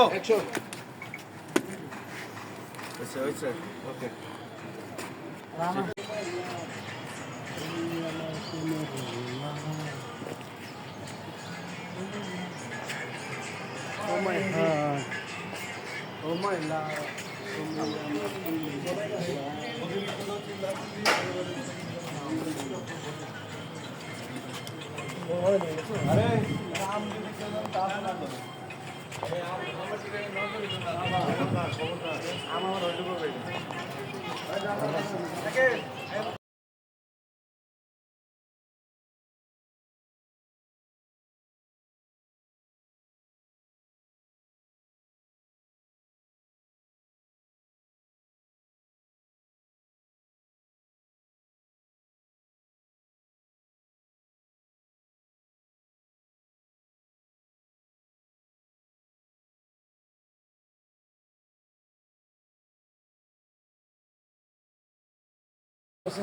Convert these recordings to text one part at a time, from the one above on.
go. Action. Oisse, oisse. Ok. Rama. Oh my god. Oh my god. अरे राम जी के नाम ताप ना दो আমার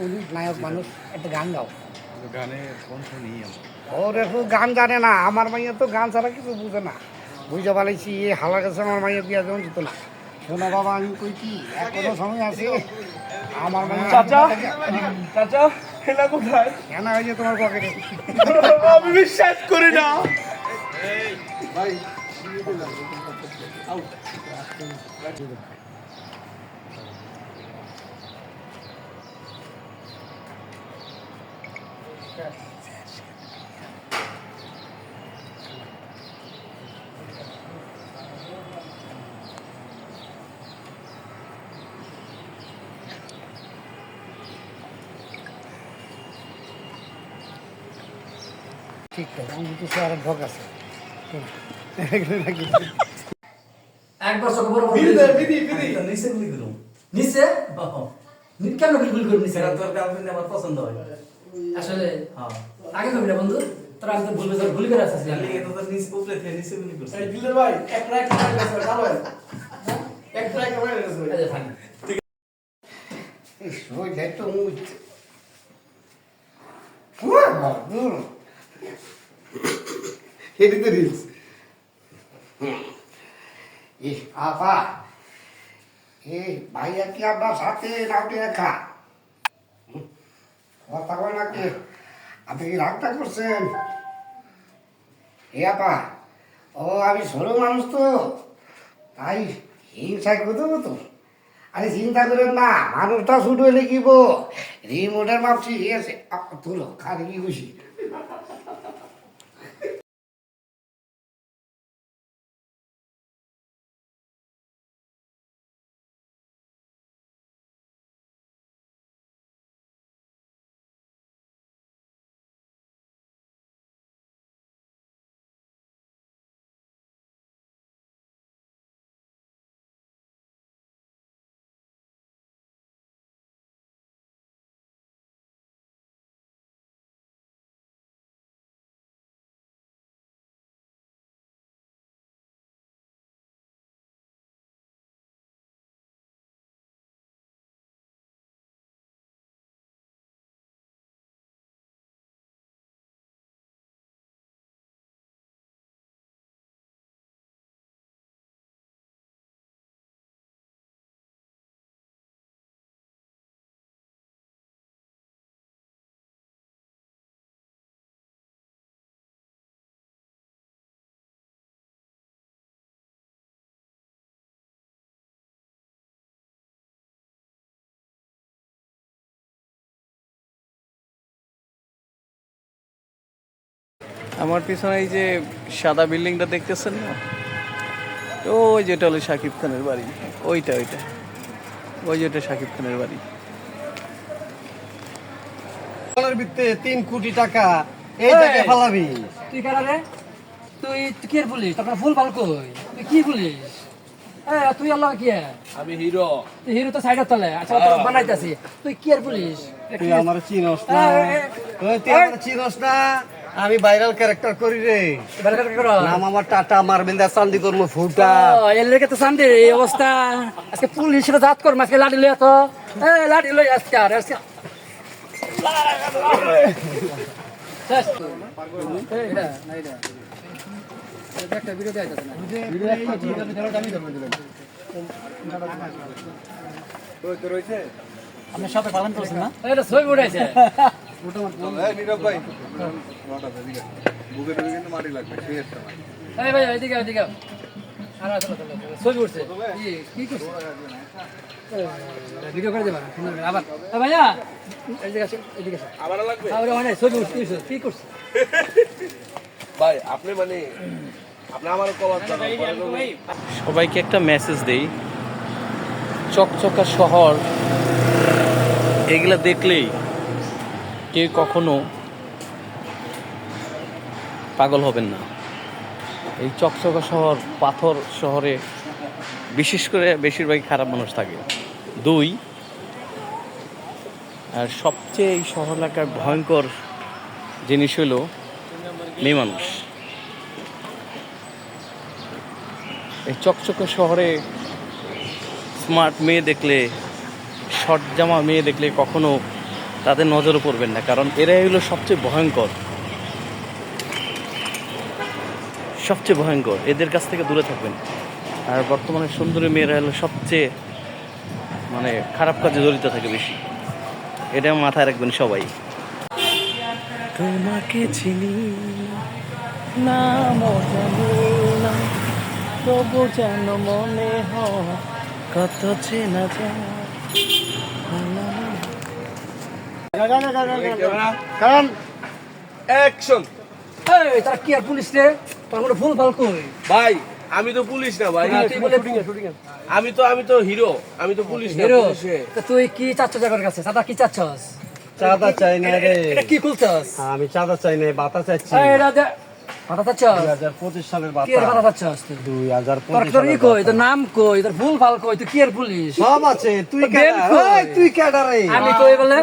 উনি নায়ক মানুষ একটা গান গাও। গানে কণ্ঠ নেই ওর একটু গান জানে না আমার মাইয়া তো গান ছাড়া কিছু বুঝে না। বুঝতে পারছি এ হালা গেছে আমার মাইয়া বিয়া যেমন যেত না। শোনা বাবা আমি কই কি? এখনও সময় আছে। আমার মাইয়া চাচা চাচা খেলা কোথায়? কেন হয়েছে তোমার পকেটে আমি বিশ্বাস করি না। ঠিক নিচে। গুলি করুন। নিচে? কেন গুলি গুলি করুন নিচে? তোর গার্লফ্রেন্ড আমার পছন্দ হয় আসলে হ্যাঁ। আগে কবি না বন্ধু। তোরা আমি তো ভুল করে ভুল করে আসছিস তাহলে এটা তো নিচে উপরে থেকে নিচে গুলি করছে এই দিলের ভাই এক ট্রাক মারা গেছে ভালো হয়। এক ট্রাক মারা গেছে ভাই। এই যে থাকি ওই দেখ তো মুখ। দূর এটি তো রিলস। এ আপা এই ভাইয়া কি আপনার সাথে নাউটি দেখা কথা বল নাকি? আপনি কি রাগটা করছেন? এ আপা, ও আমি সরু মানুষ তো। তাই হিংসায় করতে তো। আরে চিন্তা করেন না, মানুষটা শুধু হলে কি বো রিমোটের মাপ ঠিক আছে তুলো খালি কি খুশি? আমার পিছনে এই যে সাদা বিল্ডিংটা দেখতেছেন না? ওই যেটা হলো শাকিব খানের বাড়ি। ওইটা ওইটা। ওই যেটা শাকিব খানের বাড়ি। ভিত্তে তিন কোটি টাকা এই জায়গায় ফালাবি। তুই কেন রে? তুই কি বলিস তোর ফুল ভালো কই? তুই কি বলিস এ তুই আল্লাহ কি? আমি হিরো। তুই হিরো তো সাইডের তলে। আচ্ছা তোর বানাইতাছি। তুই কি আর বলিস তুই আমার চিনস না? তুই আমার চিনস না? আমি ভাইরাল ক্যারেক্টার করি রে। নাম আমার টাটা মারবেন চান্দি করব ফুটা। এর লেগে তো শান্তি এই অবস্থা। আজকে পুলিশ হিসেবে জাত কর আজকে লাঠি লই তো এ লাঠি লই আজকে আর আজকে আমি আপনার সাথে পালন করছেন না। এটা ছবি উঠাইছে। এই নীরব ভাই বুকে টুকে কিন্তু মাটি লাগবে সেই একটা এই ভাই এদিকে এদিকে আর আসলে ছবি উঠছে কি কি করছে? ভিডিও করে দেবা আবার। ভাইয়া এদিকে আসো এদিকে আবার লাগবে? আবার হয় ছবি উঠছে কি করছে? ভাই আপনি মানে আপনি আমার কলার সবাইকে একটা মেসেজ দেই। চকচকা শহর এগুলা দেখলেই কেউ কখনো পাগল হবেন না। এই চকচকা শহর, পাথর শহরে বিশেষ করে বেশিরভাগই খারাপ মানুষ থাকে। দুই, আর সবচেয়ে এই শহর এলাকার ভয়ঙ্কর জিনিস হলো মেয়ে মানুষ। এই চকচকে শহরে স্মার্ট মেয়ে দেখলে শর্ট জামা মেয়ে দেখলে কখনো তাদের নজরে পড়বেন না, কারণ এরাই হলো সবচেয়ে ভয়ঙ্কর। সবচেয়ে ভয়ঙ্কর। এদের কাছ থেকে দূরে থাকবেন। আর বর্তমানে সুন্দরী মেয়েরা হলো সবচেয়ে মানে খারাপ কাজে জড়িত থাকে বেশি। এটা মাথায় রাখবেন সবাই। তোমাকে চিনি না, তবু যেন মনে হয় কত চেনা যায়। কারণ অ্যাকশন এই তারা কি আর পুলিশ রে? তার মধ্যে ফুল ভালো কই ভাই আমি তো পুলিশ না ভাই। আমি তো আমি তো হিরো আমি তো পুলিশ না হিরো তা তুই কি চাচ্ছ জায়গার কাছে? চাঁদা কি চাচ্ছস? চাঁদা চাই না রে। কি খুলছস? আমি চাঁদা চাই না বাতা চাচ্ছি। সালের বাতা নাম কই? তোর ভুল ভালো কই? তুই কি আর পুলিশ সব আছে। তুই তুই কেডা আমি কই বলে